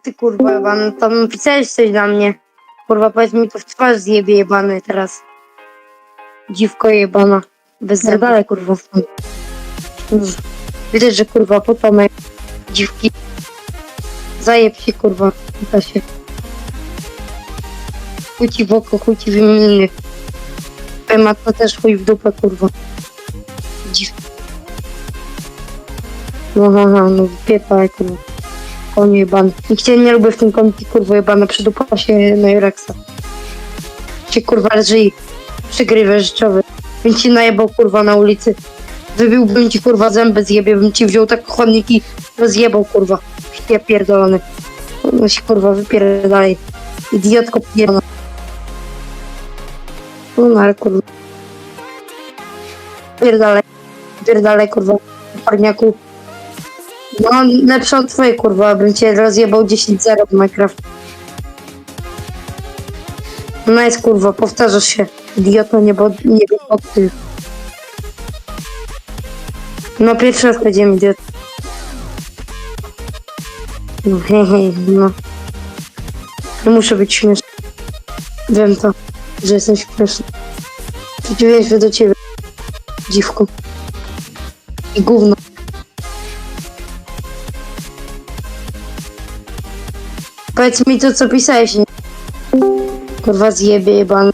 Ty kurwa jebany, tam pisałeś coś dla mnie. Kurwa, powiedz mi to w twarz zjebie jebany teraz. Dziwko jebana. Bez zerdale kurwa. Widać, że kurwa potomek dziwki. Zajeb się kurwa, pyta się. Chuj ci w oko, chuj ci w matka też chuj w dupę kurwa. Dziw. No, no, no, no, piepaj kurwa. Konie jebany. Nikt cię nie lubi w tym komiki, kurwa jebana. Przydupa się na Jureksa. Cię kurwa leży i przegrywa rzeczowy. Bym ci najebał kurwa na ulicy. Wybiłbym ci kurwa zęby, zjebie bym ci wziął tak chodniki, rozjebał kurwa. Ja pierdolony. No się kurwa wypierdalaj. Idiotko pierdolona. No no, ale kurwa. Pierdalaj. Pierdalaj kurwa. Parniaku. No, lepsze od twojej kurwa, bym cię rozjebał 10-0 w Minecraft. Jest kurwa, powtarzasz się. Idioto, nie, bo, nie ty. No pierwszy raz powiedziałem idiot. No hej, hej, no. No muszę być śmieszny. Wiem to, że jestem śmieszny. W przeciwieństwie do ciebie, dziwku. I gówno. Powiedz mi to, co pisałeś? Kurwa zjebie jebany.